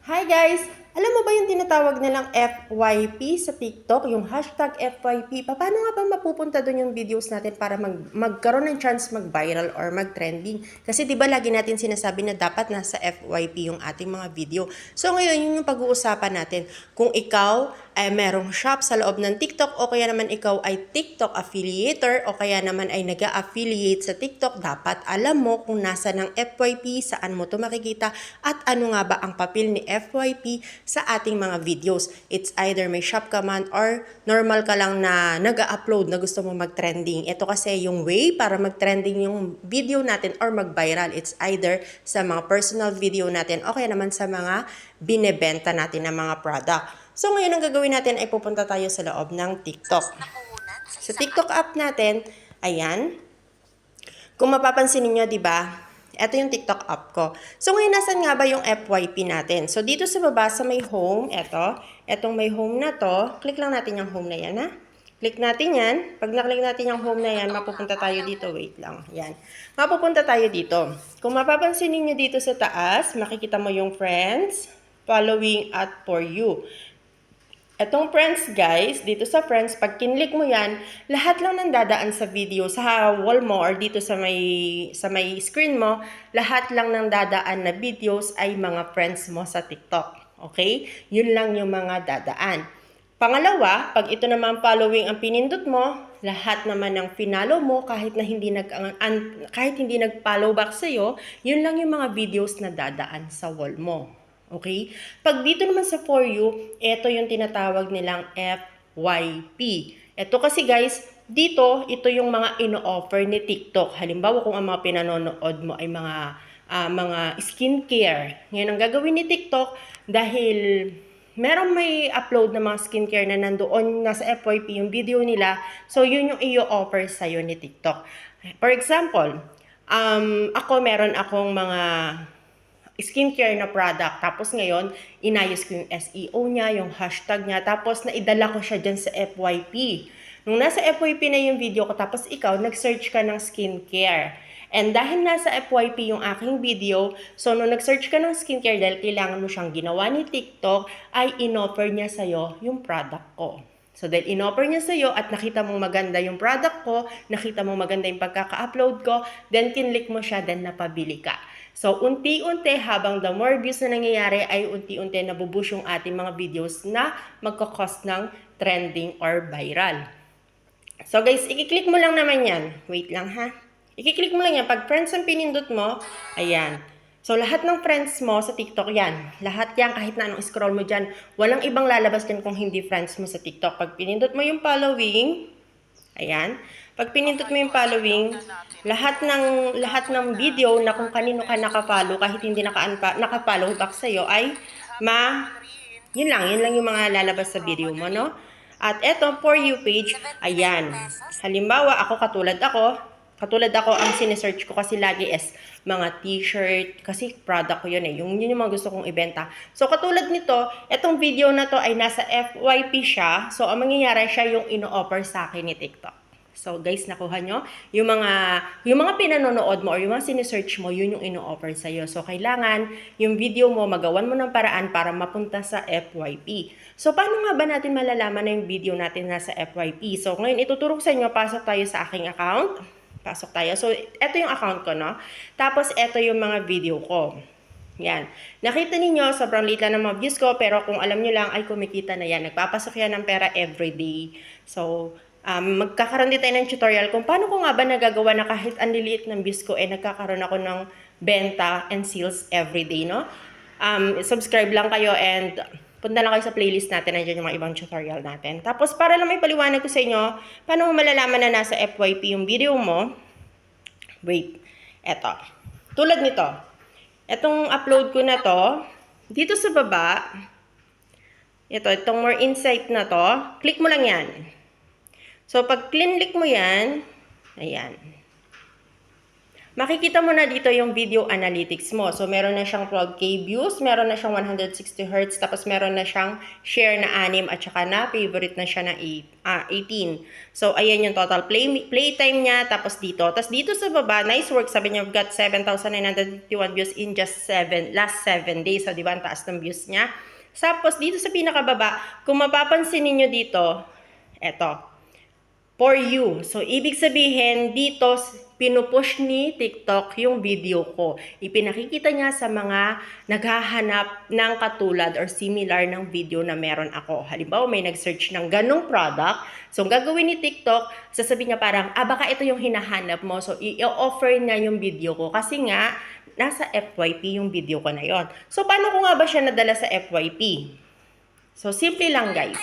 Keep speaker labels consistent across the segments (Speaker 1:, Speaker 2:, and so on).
Speaker 1: Hi guys! Alam mo ba yung tinatawag nilang FYP sa TikTok, yung hashtag FYP? Paano nga ba mapupunta doon yung videos natin para mag magkaroon ng chance mag-viral or mag-trending? Kasi di ba lagi natin sinasabi na dapat nasa FYP yung ating mga video. So ngayon, yun yung pag-uusapan natin. Kung ikaw ay merong shop sa loob ng TikTok o kaya naman ikaw ay TikTok affiliator o kaya naman ay nag affiliate sa TikTok, dapat alam mo kung nasa ng FYP, saan mo to makikita at ano nga ba ang papel ni FYP sa ating mga videos. It's either may shop ka man or normal ka lang na nag-upload na gusto mo mag-trending. Ito kasi yung way para mag-trending yung video natin or mag-viral. It's either sa mga personal video natin o kaya naman sa mga binebenta natin na mga product. So ngayon ang gagawin natin ay pupunta tayo sa loob ng TikTok. Sa TikTok app natin, ayan, kung mapapansin niyo 'di ba? Ito yung TikTok app ko. So ngayon nasan nga ba yung FYP natin? So dito sa baba sa may home, ito, etong may home na to, click lang natin yung home na yan ha. Click natin yan. Pag naklik natin yung home na yan, mapupunta tayo dito. Wait lang. Yan. Mapupunta tayo dito. Kung mapapansin niyo dito sa taas, makikita mo yung friends, following at for you. Etong friends guys, dito sa friends, pag kinlik mo yan, lahat lang nang dadaan sa video, sa wall mo or dito sa may, sa may screen mo, lahat lang nang dadaan na videos ay mga friends mo sa TikTok. Okay? Yun lang yung mga dadaan. Pangalawa, pag ito naman following ang pinindot mo, lahat naman ng finalo mo kahit na hindi nag an, kahit hindi nag-follow back sa iyo, yun lang yung mga videos na dadaan sa wall mo. Okay? Pag dito naman sa For You, ito yung tinatawag nilang FYP. Ito kasi guys, dito, ito yung mga ino-offer ni TikTok. Halimbawa, kung ang mga pinanonood mo ay mga ah, mga skincare. Ngayon, ang gagawin ni TikTok, dahil meron may upload na mga skincare na nandoon nasa FYP yung video nila, so yun yung i-offer sa'yo ni TikTok. For example, um, ako meron akong mga skincare na product. Tapos ngayon, inayos ko yung SEO niya, yung hashtag niya, tapos naidala ko siya dyan sa FYP. Nung nasa FYP na yung video ko, tapos ikaw, nag-search ka ng skincare. And dahil nasa FYP yung aking video, so nung nag-search ka ng skincare dahil kailangan mo siyang ginawa ni TikTok, ay inoffer niya sa'yo yung product ko. So dahil inoffer niya sa'yo at nakita mong maganda yung product ko, nakita mong maganda yung pagkaka-upload ko, then kinlik mo siya, then napabili ka. So, unti-unti habang the more views na nangyayari ay unti-unti nabubush yung ating mga videos na magkakos ng trending or viral. So guys, ikiklik mo lang naman yan. Wait lang ha. Ikiklik mo lang yan. Pag friends ang pinindot mo, ayan. So lahat ng friends mo sa TikTok yan. Lahat yan, kahit na anong scroll mo dyan. Walang ibang lalabas dyan kung hindi friends mo sa TikTok. Pag pinindot mo yung following, ayan. Pag pinindot mo yung following, lahat ng lahat ng video na kung kanino ka naka-follow kahit hindi naka naka-follow back sa iyo ay ma yun lang, yun lang yung mga lalabas sa video mo, no? At eto, for you page, ayan. Halimbawa, ako katulad ako, katulad ako, ang sinesearch ko kasi lagi is mga t-shirt, kasi product ko yun eh. Yung, yun yung mga gusto kong ibenta. So, katulad nito, etong video na to ay nasa FYP siya. So, ang mangyayari siya yung ino-offer sa akin ni TikTok. So guys, nakuha nyo? Yung mga, yung mga pinanonood mo or yung mga sinesearch mo, yun yung ino-offer sa'yo. So kailangan yung video mo, magawan mo ng paraan para mapunta sa FYP. So paano nga ba natin malalaman na yung video natin nasa FYP? So ngayon, ituturo ko sa inyo, pasok tayo sa aking account. Pasok tayo. So ito yung account ko, no? Tapos ito yung mga video ko. Yan. Nakita ninyo, sobrang liit lang ng mga views ko, pero kung alam nyo lang, ay kumikita na yan. Nagpapasok yan ng pera everyday. So, um, magkakaroon din tayo ng tutorial kung paano ko nga ba nagagawa na kahit ang liliit ng views ko, eh nagkakaroon ako ng benta and sales everyday, no? Um, subscribe lang kayo and punta lang kayo sa playlist natin, nandiyan yung mga ibang tutorial natin. Tapos, para lang may paliwanag ko sa inyo, paano mo malalaman na nasa FYP yung video mo, wait, eto. Tulad nito, etong upload ko na to, dito sa baba, ito, itong more insight na to, click mo lang yan. So, pag click mo yan, ayan. makikita mo na dito yung video analytics mo. So, meron na siyang 12k views, meron na siyang 160 Hz, tapos meron na siyang share na 6 at saka na favorite na siya na 8, ah, 18. So, ayan yung total play, playtime niya, tapos dito. Tapos dito sa baba, nice work, sabi niya, got 7,951 views in just 7, last 7 days. So, di ba, ang taas ng views niya. Tapos dito sa pinakababa, kung mapapansin ninyo dito, eto, for you. So, ibig sabihin, dito, pinupush ni TikTok yung video ko. Ipinakikita niya sa mga naghahanap ng katulad or similar ng video na meron ako. Halimbawa, may nag-search ng ganong product. So, ang gagawin ni TikTok, sasabihin niya parang, ah, baka ito yung hinahanap mo. So, i-offer niya yung video ko. Kasi nga, nasa FYP yung video ko na yon. So, paano ko nga ba siya nadala sa FYP? So, simple lang guys.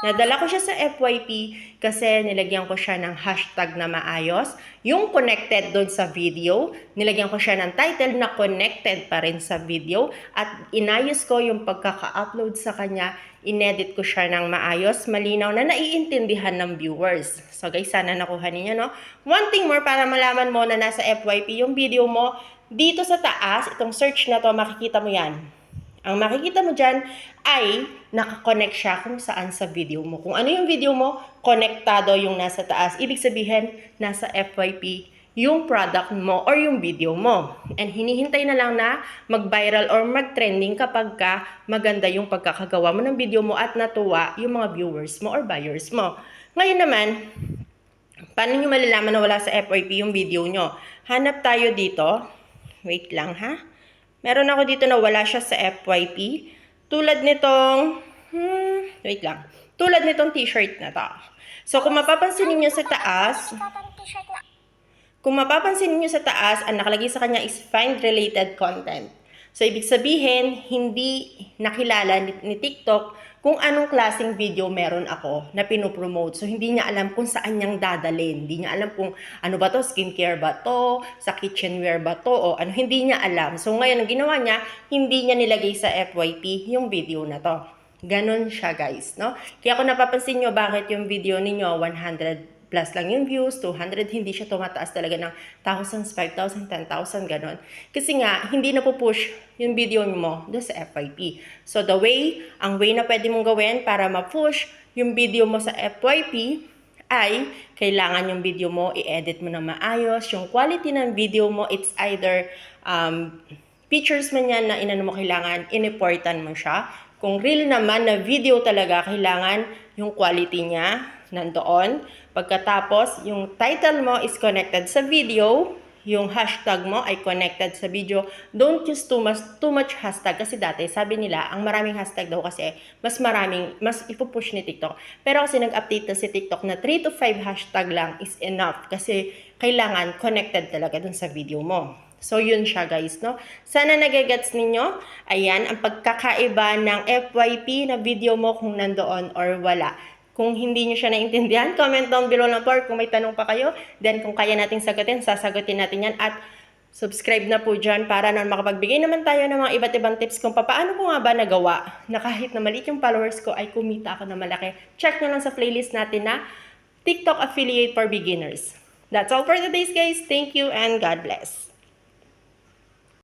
Speaker 1: Nadala ko siya sa FYP kasi nilagyan ko siya ng hashtag na maayos. Yung connected doon sa video, nilagyan ko siya ng title na connected pa rin sa video. At inayos ko yung pagkaka-upload sa kanya, inedit ko siya ng maayos, malinaw na naiintindihan ng viewers. So guys, sana nakuha ninyo, no? One thing more para malaman mo na nasa FYP yung video mo, dito sa taas, itong search na to, makikita mo yan. Ang makikita mo dyan ay nakakonect siya kung saan sa video mo. Kung ano yung video mo, konektado yung nasa taas. Ibig sabihin, nasa FYP yung product mo or yung video mo. And hinihintay na lang na mag-viral or mag-trending kapag ka maganda yung pagkakagawa mo ng video mo at natuwa yung mga viewers mo or buyers mo. Ngayon naman, paano nyo malalaman na wala sa FYP yung video nyo? Hanap tayo dito. Wait lang ha. Meron ako dito na wala siya sa FYP. Tulad nitong, hmm, wait lang. Tulad nitong t-shirt na to. So, kung mapapansin niyo sa taas, kung mapapansin niyo sa taas, ang nakalagay sa kanya is find related content. So, ibig sabihin, hindi nakilala ni, ni TikTok kung anong klaseng video meron ako na pinopromote. So, hindi niya alam kung saan niyang dadalhin. Hindi niya alam kung ano ba to, skincare ba to, sa kitchenware ba to, o ano, hindi niya alam. So, ngayon, ang ginawa niya, hindi niya nilagay sa FYP yung video na to. Ganon siya, guys, no? Kaya kung napapansin niyo bakit yung video ninyo 100 plus lang yung views, 200, hindi siya tumataas talaga ng thousands, 5,000, 10,000, ganon. Kasi nga, hindi na push yung video mo doon sa FYP. So, the way, ang way na pwede mong gawin para ma-push yung video mo sa FYP ay kailangan yung video mo, i-edit mo na maayos. Yung quality ng video mo, it's either um, pictures man yan na inano mo kailangan, inimportan mo siya. Kung real naman na video talaga, kailangan yung quality niya nandoon. Pagkatapos, yung title mo is connected sa video, yung hashtag mo ay connected sa video. Don't use too much, too much hashtag kasi dati sabi nila, ang maraming hashtag daw kasi mas maraming, mas ipupush ni TikTok. Pero kasi nag-update na si TikTok na 3 to 5 hashtag lang is enough kasi kailangan connected talaga dun sa video mo. So, yun siya guys, no? Sana nagagets ninyo. Ayan, ang pagkakaiba ng FYP na video mo kung nandoon or wala. Kung hindi nyo siya naintindihan, comment down below lang po kung may tanong pa kayo. Then, kung kaya nating sagutin, sasagutin natin yan. At subscribe na po dyan para na makapagbigay naman tayo ng mga iba't ibang tips kung paano ko nga ba nagawa na kahit na maliit yung followers ko ay kumita ako na malaki. Check nyo lang sa playlist natin na TikTok Affiliate for Beginners. That's all for today's guys. Thank you and God bless.